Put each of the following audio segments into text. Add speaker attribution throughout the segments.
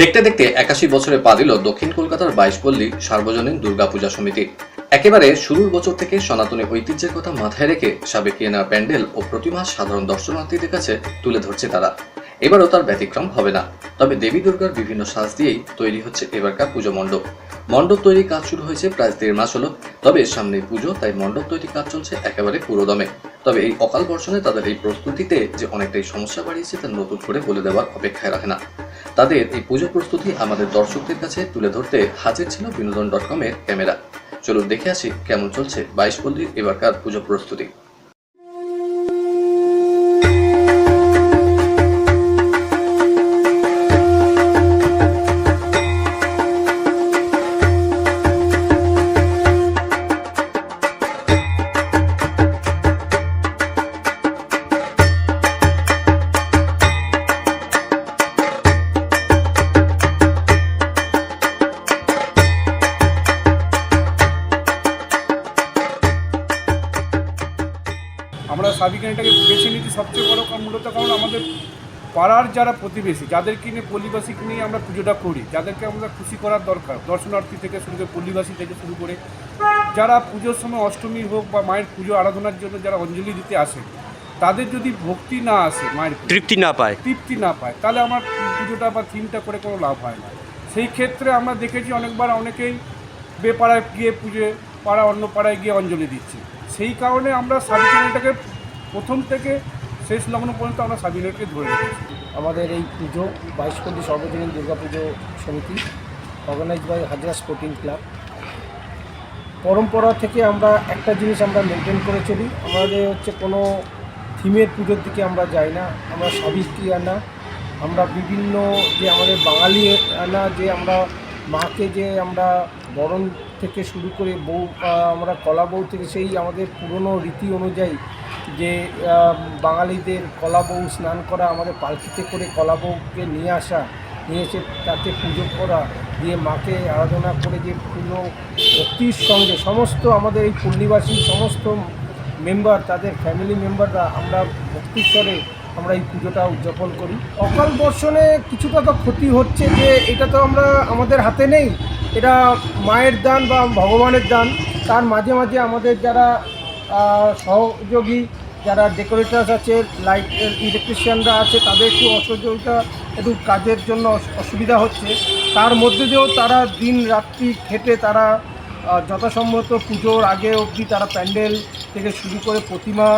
Speaker 1: দেখতে দেখতে একাশি বছরে পা দিল দক্ষিণ কলকাতার বাইশপল্লী সার্বজনীন দুর্গাপূজা সমিতি। একেবারে শুরুর বছর থেকে সনাতনী ঐতিহ্যের কথা মাথায় রেখে সাবেকিয়ানা প্যান্ডেল ও প্রতিমা সাধারণ দর্শনার্থীদের কাছে তুলে ধরছে তারা। এবারও তার ব্যতিক্রম হবে না। তবে দেবী দুর্গার বিভিন্ন সাজ দিয়েই তৈরি হচ্ছে এবারকার পুজো মণ্ডপ। মণ্ডপ তৈরির কাজ শুরু হয়েছে প্রায় দেড় মাস হলো। তবে সামনে পুজো, তাই মণ্ডপ তৈরির কাজ চলছে একেবারে পুরোদমে। তবে এই অকাল বর্ষণে তাদের এই প্রস্তুতিতে যে অনেকটাই সমস্যা বাড়িয়েছে তা নতুন করে বলে দেওয়ার অপেক্ষায় রাখে না। তাদের এই পুজো প্রস্তুতি আমাদের দর্শকদের কাছে তুলে ধরতে হাজির ছিল বিনোদন ডট কমের ক্যামেরা। চলুন দেখে আসি কেমন চলছে বাইশ পল্লীর এবারকার পুজো প্রস্তুতি।
Speaker 2: সাবিকানিটাকে বেছে নিতে সবচেয়ে বড় কারণ মূলত কারণ আমাদের পাড়ার যারা প্রতিবেশী যাদেরকে নিয়ে পল্লীবাসীকে নিয়ে আমরা পুজোটা করি যাদেরকে আমরা খুশি করার দরকার দর্শনার্থী থেকে শুরু করে পল্লীবাসী থেকে শুরু করে যারা পুজোর সময় অষ্টমী হোক বা মায়ের পুজো আরাধনার জন্য যারা অঞ্জলি দিতে আসে তাদের যদি ভক্তি না আসে মায়ের
Speaker 3: তৃপ্তি না পায়।
Speaker 2: তৃপ্তি না পায় তাহলে আমার পুজোটা বা থিমটা করে কোনো লাভ হয় না। সেই ক্ষেত্রে আমরা দেখেছি অনেকবার অনেকেই বেপাড়ায় গিয়ে পুজো পাড়া অন্য পাড়ায় গিয়ে অঞ্জলি দিচ্ছে। সেই কারণে আমরা সাবিকানিটাকে প্রথম থেকে শেষ লগ্ন পর্যন্ত আমরা সাবিনাকে ধরে রেখেছি।
Speaker 4: আমাদের এই পুজো বাইশপল্লী সর্বজনীন দুর্গা পুজো সমিতি organised by Hazra sporting club পরম্পরা থেকে আমরা একটা জিনিস আমরা মেনটেন করে চলি। আমাদের হচ্ছে কোনো থিমের পুজোর দিকে আমরা যাই না। আমরা সাবিত্রী আনা। আমরা বিভিন্ন যে আমাদের বাঙালি আনা, যে আমরা মাকে যে আমরা বরণ থেকে শুরু করে বউ আমরা কলা বউ থেকে সেই আমাদের পুরনো রীতি অনুযায়ী যে বাঙালিদের কলা বউ স্নান করা, আমাদের পালকিতে করে কলা বউকে নিয়ে আসা, নিয়ে এসে তাকে পুজো করা, দিয়ে মাকে আরাধনা করে যে পুজো, ভক্তির সঙ্গে সমস্ত আমাদের এই পল্লীবাসী সমস্ত মেম্বার, তাদের ফ্যামিলি মেম্বাররা আমরা ভক্তিস্বরে আমরা এই পুজোটা উদযাপন করি। অকাল বর্ষণে কিছুটা তো ক্ষতি হচ্ছে যে, এটা তো আমরা আমাদের হাতে নেই। এটা মায়ের দান বা ভগবানের দান। তার মাঝে মাঝে আমাদের যারা সহযোগী যারা ডেকোরেটার্স আছে লাইট ইলেকট্রিশিয়ানরা আছে, তাদের একটু অসহযোগিতা একটু কাজের জন্য অসুবিধা হচ্ছে। তার মধ্যে দিয়েও তারা দিন রাত্রি খেটে তারা যথাসম্মত পুজোর আগে অবধি তারা প্যান্ডেল থেকে শুরু করে প্রতিমা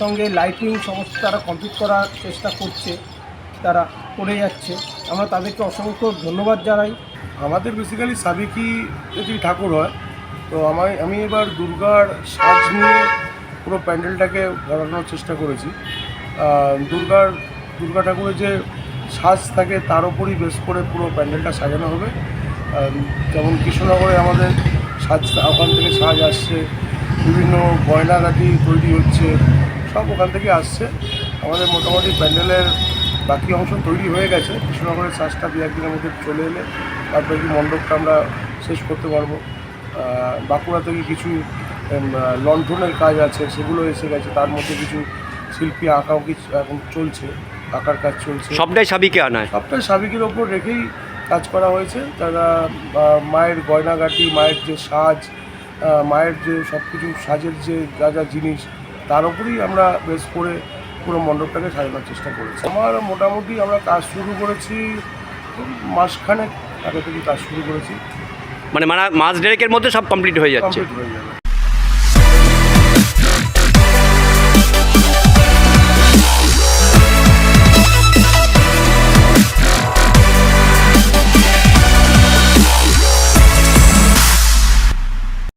Speaker 4: সঙ্গে লাইটিং সমস্ত তারা কমপ্লিট করার চেষ্টা করছে, তারা করে যাচ্ছে। আমরা তাদেরকে অসংখ্য ধন্যবাদ জানাই।
Speaker 5: আমাদের বেসিক্যালি সাবেকি যদি ঠাকুর হয় তো আমার আমি এবার দুর্গার সাজ নিয়ে পুরো প্যান্ডেলটাকে বানানোর চেষ্টা করেছি। দুর্গার, দুর্গা ঠাকুরের যে সাজ থাকে তার উপরই বেশ করে পুরো প্যান্ডেলটা সাজানো হবে। যেমন কৃষ্ণনগরে আমাদের সাজ, ওখান থেকে সাজ আসছে, বিভিন্ন গয়নাগাটি তৈরি হচ্ছে, সব ওখান থেকে আসছে। আমাদের মোটামুটি প্যান্ডেলের বাকি অংশ তৈরি হয়ে গেছে। কৃষ্ণনগরের সাজটা দু একদিনের মধ্যে চলে এলে তারপরে কি মণ্ডপটা আমরা শেষ করতে পারব। বাঁকুড়া থেকে কিছু লণ্ঠনের কাজ আছে সেগুলো এসে গেছে। তার মধ্যে কিছু শিল্পী আঁকাও কিছু এখন চলছে আঁকার কাজ চলছে।
Speaker 3: সবটাই সাবিকে আনায়?
Speaker 5: সবটাই সাবিকের ওপর রেখেই কাজ করা হয়েছে। তারা মায়ের গয়নাগাটি মায়ের যে সাজ মায়ের যে সব কিছু সাজের যে যা যা জিনিস তার উপরেই আমরা বেশ করে পুরো মণ্ডপটাকে সাজানোর চেষ্টা করেছি। আমার মোটামুটি আমরা কাজ শুরু করেছি মাসখানেক আগে থেকে কাজ শুরু করেছি।
Speaker 3: মানে মানে মাস ডেরেকের মধ্যে সব কমপ্লিট হয়ে যাচ্ছে।